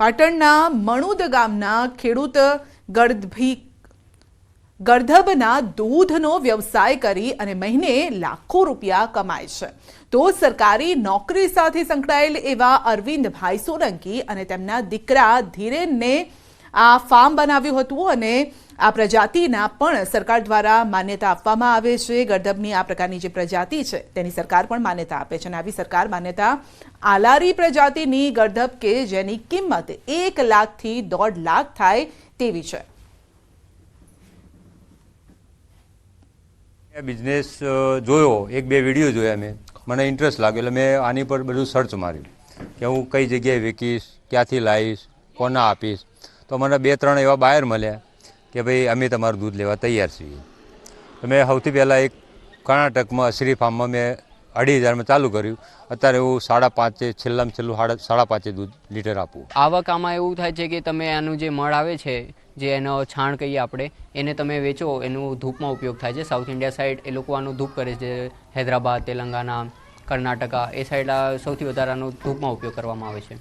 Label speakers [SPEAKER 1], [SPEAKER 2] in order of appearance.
[SPEAKER 1] પાટણના મણુદ ગામના ખેડૂત ગર્ભી ગર્ધબના દૂધનો વ્યવસાય કરી અને મહિને લાખો રૂપિયા કમાય છે. તો સરકારી નોકરી સાથે સંકળાયેલ એવા અરવિંદભાઈ સોલંકી અને તેમના દીકરા ધીરેનને આ ફાર્મ બનાવ્યું હતું અને આ પ્રજાતિના પણ સરકાર દ્વારા માન્યતા આપવામાં આવે છે. ગર્ધબની આ પ્રકારની જે પ્રજાતિ છે, તેની સરકાર પણ માન્યતા આપે છે અને આવી સરકાર માન્યતા આલારી પ્રજાતિની ગર્ધબ કે જેની કિંમત એક લાખથી દોઢ લાખ થાય તેવી છે.
[SPEAKER 2] બિઝનેસ જોયો. એક, બે વીડિયો જોયા મેં. મને ઇન્ટરેસ્ટ લાગ્યો. એટલે મેં આની પર બધું સર્ચ માર્યું કે હું કઈ જગ્યાએ વેચીશ, ક્યાંથી લાવીશ, કોના આપીશ. તો મને બે, ત્રણ એવા બાયર મળ્યા કે ભાઈ, અમે તમારું દૂધ લેવા તૈયાર છીએ. તો મેં સૌથી પહેલાં એક કર્ણાટકમાં અશ્રી ફાર્મમાં મેં અઢી હજારમાં ચાલુ કર્યું. અત્યારે હું સાડા પાંચે, છેલ્લામાં છેલ્લું સાડા સાડા પાંચે દૂધ લીટર આપું.
[SPEAKER 3] આવક આમાં એવું થાય છે કે તમે આનું જે મળ આવે છે, જે એનો છાણ કહીએ આપણે, એને તમે વેચો, એનું ધૂપમાં ઉપયોગ થાય છે. સાઉથ ઇન્ડિયા સાઈડ એ લોકો આનું ધૂપ કરે છે. હૈદરાબાદ તેલંગાના કર્ણાટકા, એ સાઈડ સૌથી વધારે આનો ધૂપમાં ઉપયોગ કરવામાં આવે છે.